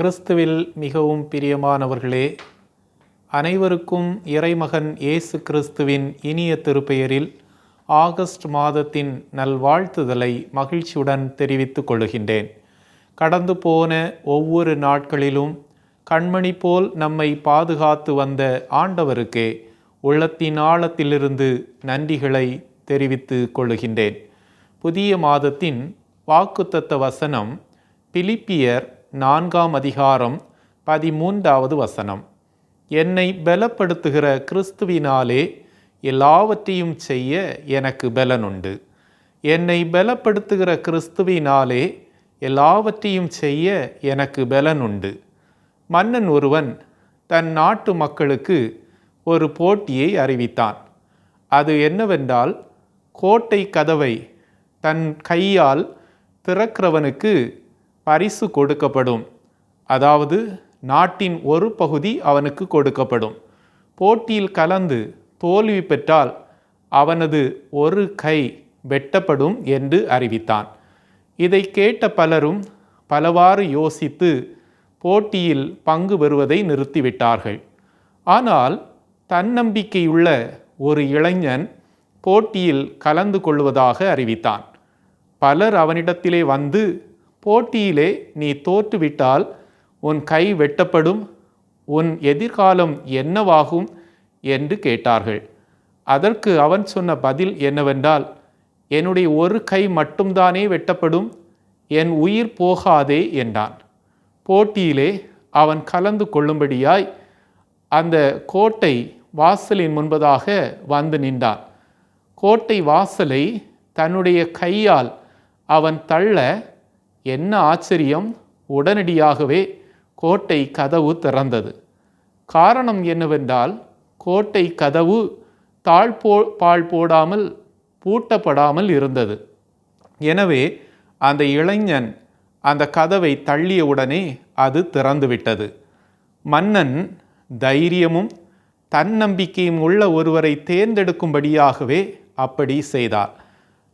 கிறிஸ்துவில் மிகவும் பிரியமானவர்களே அனைவருக்கும் இறைமகன் இயேசு கிறிஸ்துவின் இனிய திருப்பெயரில் ஆகஸ்ட் மாதத்தின் நல்வாழ்த்துதலை மகிழ்ச்சியுடன் தெரிவித்துக் கொள்கின்றேன். கடந்து போன ஒவ்வொரு நாட்களிலும் கண்மணி போல் நம்மை பாதுகாத்து வந்த ஆண்டவருக்கே உள்ளத்தின் ஆழத்திலிருந்து நன்றிகளை தெரிவித்து கொள்ளுகின்றேன் புதிய மாதத்தின் வாக்குத்தத்த வசனம் பிலிப்பியர் நான்காம் அதிகாரம் பதிமூன்றாவது வசனம். என்னை பலப்படுத்துகிற கிறிஸ்துவினாலே எல்லாவற்றையும் செய்ய எனக்கு பலனுண்டு. என்னை பலப்படுத்துகிற கிறிஸ்துவினாலே எல்லாவற்றையும் செய்ய எனக்கு பலனுண்டு. மன்னன் ஒருவன் தன் நாட்டு மக்களுக்கு ஒரு போட்டியை அறிவித்தான். அது என்னவென்றால் கோட்டை கதவை தன் கையால் திறக்கிறவனுக்கு பரிசு கொடுக்கப்படும். அதாவது நாட்டின் ஒரு பகுதி அவனுக்கு கொடுக்கப்படும். போட்டியில் கலந்து தோல்வி பெற்றால் அவனது ஒரு கை வெட்டப்படும் என்று அறிவித்தான். இதை கேட்ட பலரும் பலவாறு யோசித்து போட்டியில் பங்கு பெறுவதை நிறுத்திவிட்டார்கள். ஆனால் தன்னம்பிக்கையுள்ள ஒரு இளைஞன் போட்டியில் கலந்து கொள்வதாக அறிவித்தான். பலர் அவனிடத்திலே வந்து போட்டியிலே நீ தோற்றுவிட்டால் உன் கை வெட்டப்படும் உன் எதிர்காலம் என்னவாகும் என்று கேட்டார்கள். அதற்கு அவன் சொன்ன பதில் என்னவென்றால் என்னுடைய ஒரு கை மட்டும்தானே வெட்டப்படும் என் உயிர் போகாதே என்றான். போட்டியிலே அவன் கலந்து கொள்ளும்படியாய் அந்த கோட்டை வாசலின் முன்பதாக வந்து நின்றான். கோட்டை வாசலை தன்னுடைய கையால் அவன் தள்ள என்ன ஆச்சரியம்? உடனடியாகவே கோட்டை கதவு திறந்தது. காரணம் என்னவென்றால் கோட்டை கதவு தாழ் போ பால் போடாமல் பூட்டப்படாமல் இருந்தது. எனவே அந்த இளைஞன் அந்த கதவை தள்ளியவுடனே அது திறந்துவிட்டது. மன்னன் தைரியமும் தன்னம்பிக்கையும் உள்ள ஒருவரை தேர்ந்தெடுக்கும்படியாகவே அப்படி செய்தார்.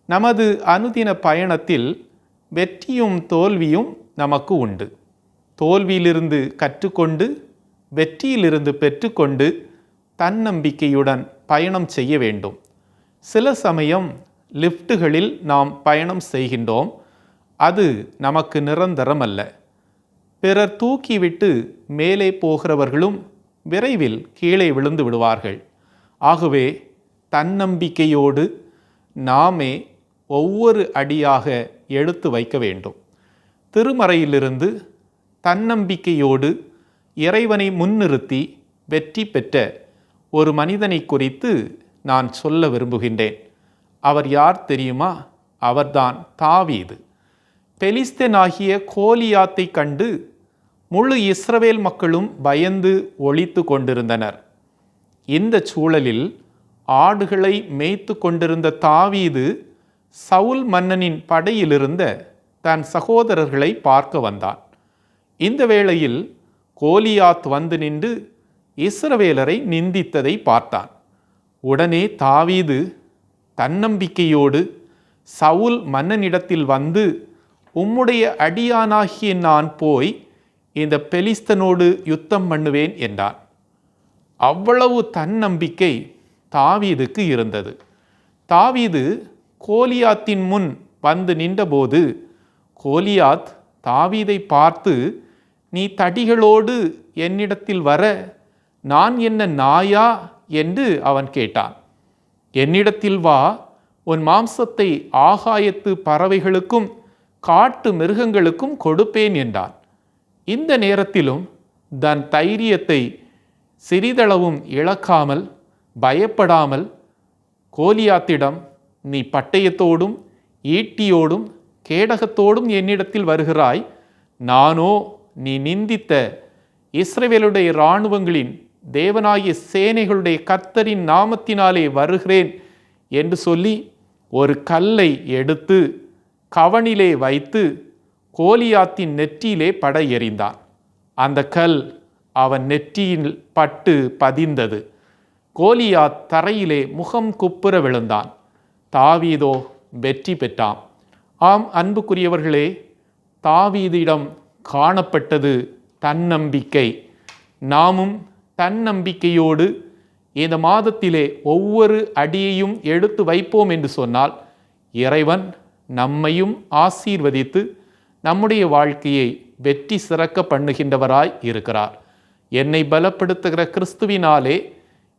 நமது அனுதின பயணத்தில் வெற்றியும் தோல்வியும் நமக்கு உண்டு. தோல்வியிலிருந்து கற்றுக்கொண்டு வெற்றியிலிருந்து பெற்றுக்கொண்டு தன்னம்பிக்கையுடன் பயணம் செய்ய வேண்டும். சில சமயம் லிஃப்ட்டுகளில் நாம் பயணம் செய்கின்றோம். அது நமக்கு நிரந்தரம் அல்ல பிறர் தூக்கிவிட்டு மேலே போகிறவர்களும் விரைவில் கீழே விழுந்து விடுவார்கள். ஆகவே தன்னம்பிக்கையோடு நாமே ஒவ்வொரு அடியாக எடுத்து வைக்க வேண்டும். திருமறையிலிருந்து தன்னம்பிக்கையோடு இறைவனை முன்னிறுத்தி வெற்றி பெற்ற ஒரு மனிதனை குறித்து நான் சொல்ல விரும்புகின்றேன். அவர் யார் தெரியுமா? அவர்தான் தாவீது. பெலிஸ்தனாகிய கோலியாத்தை கண்டு முழு இஸ்ரவேல் மக்களும் பயந்து ஒழித்து கொண்டிருந்தனர். இந்த சூழலில் ஆடுகளை மேய்த்து கொண்டிருந்த தாவீது சவுல் மன்னனின் படையிலிருந்த தன் சகோதரர்களை பார்க்க வந்தான். இந்த வேளையில் கோலியாத் வந்து நின்று இஸ்ரவேலரை நிந்தித்ததை பார்த்தான். உடனே தாவீது தன்னம்பிக்கையோடு சவுல் மன்னனிடத்தில் வந்து உம்முடைய அடியானாகிய நான் போய் இந்த பெலிஸ்தனோடு யுத்தம் பண்ணுவேன் என்றான். அவ்வளவு தன்னம்பிக்கை தாவீதுக்கு இருந்தது. தாவீது கோலியாத்தின் முன் வந்து நின்றபோது கோலியாத் தாவீதை பார்த்து நீ தடிகளோடு என்னிடத்தில் வர நான் என்ன நாயா? என்று அவன் கேட்டான். என்னிடத்தில் வா உன் மாம்சத்தை ஆகாயத்து பறவைகளுக்கும் காட்டு மிருகங்களுக்கும் கொடுப்பேன் என்றான். இந்த நேரத்திலும் தன் தைரியத்தை சிறிதளவும் இழக்காமல் பயப்படாமல் கோலியாத்திடம் நீ பட்டயத்தோடும் ஈட்டியோடும் கேடகத்தோடும் என்னிடத்தில் வருகிறாய். நானோ நீ நிந்தித்த இஸ்ரவேலுடைய இராணுவங்களின் தேவனாகிய சேனைகளுடைய கர்த்தரின் நாமத்தினாலே வருகிறேன் என்று சொல்லி ஒரு கல்லை எடுத்து கவனிலே வைத்து கோலியாத்தின் நெற்றியிலே பட எறிந்தான். அந்த கல் அவன் நெற்றியில் பட்டு பதிந்தது. கோலியாத் தரையிலே முகம் குப்புற விழுந்தான். தாவீதோ வெற்றி பெற்றான். ஆம் அன்புக்குரியவர்களே தாவீதிடம் காணப்பட்டது தன்னம்பிக்கை. நாமும் தன்னம்பிக்கையோடு இந்த மாதத்திலே ஒவ்வொரு அடியையும் எடுத்து வைப்போம் என்று சொன்னால் இறைவன் நம்மையும் ஆசீர்வதித்து நம்முடைய வாழ்க்கையை வெற்றி சிறக்க பண்ணுகின்றவராய் இருக்கிறார். என்னை பலப்படுத்துகிற கிறிஸ்துவினாலே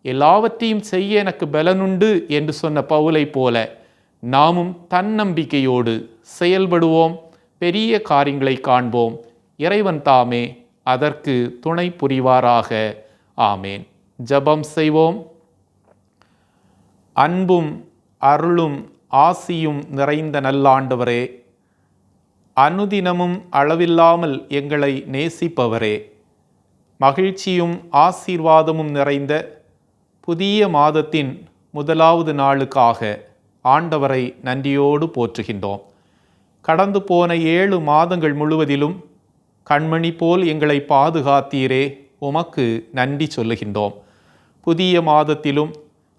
எல்லாவற்றையும் செய்ய எனக்கு பலனுண்டு என்று சொன்ன பவுலை போல நாமும் தன்னம்பிக்கையோடு செயல்படுவோம் பெரிய காரியங்களை காண்போம். இறைவன் தாமே அதற்கு துணை புரிவாராக. ஆமேன். ஜபம் செய்வோம். அன்பும் அருளும் ஆசியும் நிறைந்த நல்லாண்டவரே அனுதினமும் அளவில்லாமல் எங்களை நேசிப்பவரே மகிழ்ச்சியும் ஆசீர்வாதமும் நிறைந்த புதிய மாதத்தின் முதலாவது நாளுக்காக ஆண்டவரை நன்றியோடு போற்றுகின்றோம். கடந்து போன ஏழு மாதங்கள் முழுவதிலும் கண்மணி போல் எங்களை பாதுகாத்தீரே உமக்கு நன்றி சொல்லுகின்றோம். புதிய மாதத்திலும்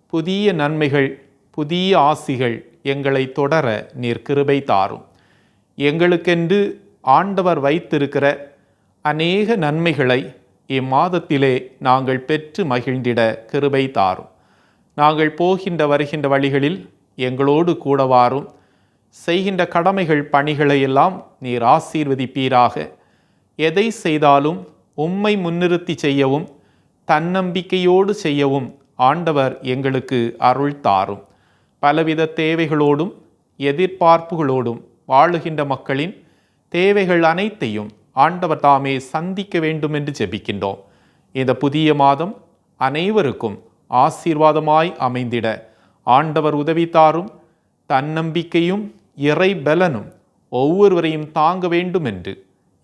புதிய நன்மைகள் புதிய ஆசிகள் எங்களை தொடர நீர் கிருபை தாரும். எங்களுக்கென்று ஆண்டவர் வைத்திருக்கிற அநேக நன்மைகளை இம்மாதத்திலே நாங்கள் பெற்று மகிழ்ந்திட கிருபை தாரும். நாங்கள் போகின்ற வருகின்ற வழிகளில் எங்களோடு கூடவாரும் செய்கின்ற கடமைகள் பணிகளை எல்லாம் நீர் ஆசீர்வதிப்பீராக. எதை செய்தாலும் உம்மை முன்னிறுத்தி செய்யவும் தன்னம்பிக்கையோடு செய்யவும் ஆண்டவர் எங்களுக்கு அருள் தாரும். பலவித தேவைகளோடும் எதிர்பார்ப்புகளோடும் வாழுகின்ற மக்களின் தேவைகள் அனைத்தையும் ஆண்டவர் தாமே சந்திக்க வேண்டும் என்று ஜெபிக்கின்றோம். இந்த புதிய மாதம் அனைவருக்கும் ஆசீர்வாதமாய் அமைந்திட. ஆண்டவர் உதவி தாரும் தன்னம்பிக்கையும் இறை பலனும் ஒவ்வொருவரையும் தாங்க வேண்டும் என்று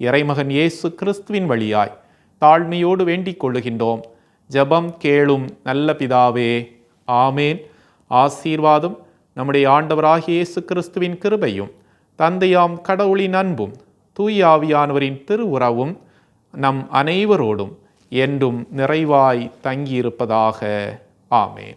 இறைமகன் இயேசு கிறிஸ்துவின் வழியாய் தாழ்மையோடு வேண்டிக் கொள்ளுகின்றோம். ஜெபம் கேளும் நல்ல பிதாவே ஆமேன். ஆசீர்வாதம் நம்முடைய ஆண்டவராகிய இயேசு கிறிஸ்துவின் கிருபையும் தந்தையாம் கடவுளின் அன்பும் தூய ஆவியானவரின் திருவுறவும் நம் அனைவரோடும் என்றும் நிறைவாய் தங்கியிருப்பதாக. ஆமேன்.